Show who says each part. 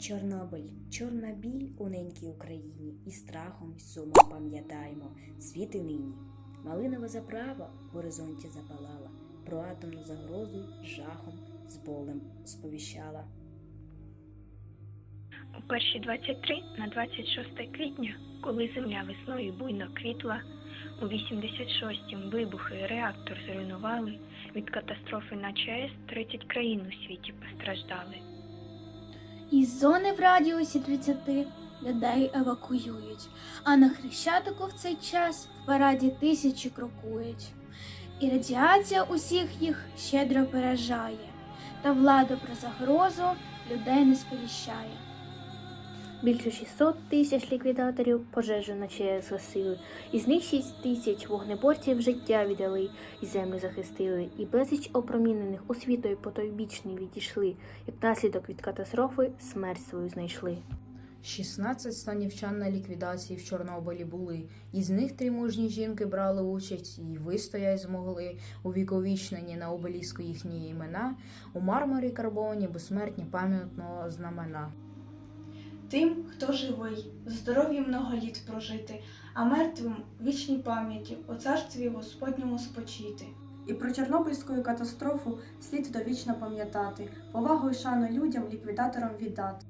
Speaker 1: Чорнобиль, чорна біль у ненькій Україні, і страхом, і пам'ятаємо світи нині. Малинова заправа в горизонті запалала, про атомну загрозу жахом, з болем сповіщала.
Speaker 2: У перші 23 на 26 квітня, коли земля весною буйно квітла, у 86-м вибухи реактор зруйнували, від катастрофи на ЧАЕС 30 країн у світі постраждали.
Speaker 3: Із зони в радіусі 30 людей евакуюють, а на Хрещатику в цей час в параді тисячі крокують. І радіація усіх їх щедро пережає, та влада про загрозу людей не сповіщає.
Speaker 4: Більше 600 тисяч ліквідаторів пожежу на ЧАЕС гасили, із них 6 тисяч вогнеборців життя віддали і землю захистили, і безліч опромінених у світої потойбічний відійшли, як наслідок від катастрофи смерть свою знайшли.
Speaker 5: 16 станівчан на ліквідації в Чорнобилі були. Із них три мужні жінки брали участь і вистоять змогли увіковічнені на обеліску їхні імена, у мармурі карбоні безсмертні пам'ятного знамена.
Speaker 6: Тим, хто живий, здоров'ям много літ прожити, а мертвим вічній пам'яті у царстві Господньому спочити.
Speaker 7: І про Чорнобильську катастрофу слід довічно пам'ятати, повагу і шану людям, ліквідаторам віддати.